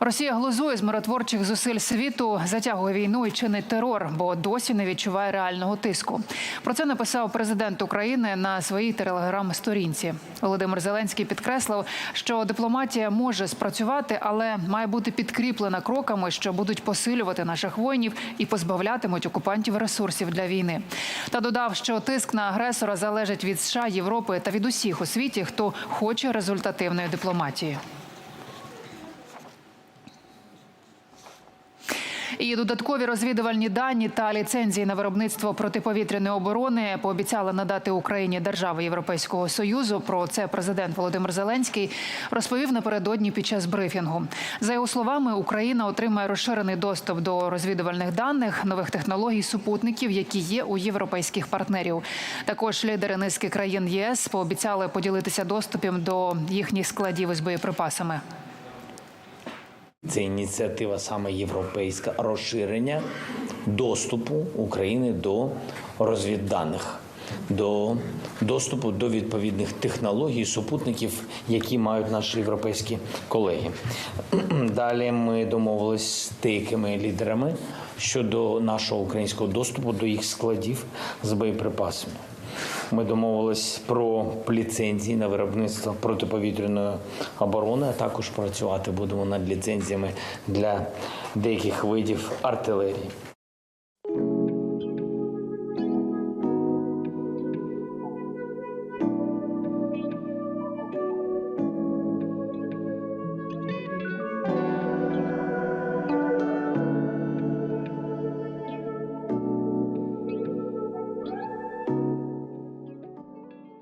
Росія глузує з миротворчих зусиль світу, затягує війну і чинить терор, бо досі не відчуває реального тиску. Про це написав президент України на своїй телеграм-сторінці. Володимир Зеленський підкреслив, що дипломатія може спрацювати, але має бути підкріплена кроками, що будуть посилювати наших воїнів і позбавлятимуть окупантів ресурсів для війни. Та додав, що тиск на агресора залежить від США, Європи та від усіх у світі, хто хоче результативної дипломатії. І додаткові розвідувальні дані та ліцензії на виробництво протиповітряної оборони пообіцяла надати Україні держави Європейського союзу. Про це президент Володимир Зеленський розповів напередодні під час брифінгу. За його словами, Україна отримає розширений доступ до розвідувальних даних, нових технологій, супутників, які є у європейських партнерів. Також лідери низки країн ЄС пообіцяли поділитися доступом до їхніх складів із боєприпасами. Це ініціатива саме європейська розширення доступу України до розвідданих, до доступу до відповідних технологій, супутників, які мають наші європейські колеги. Далі ми домовились з деякими лідерами щодо нашого українського доступу до їх складів з боєприпасами. Ми домовились про ліцензії на виробництво протиповітряної оборони, а також працювати будемо над ліцензіями для деяких видів артилерії.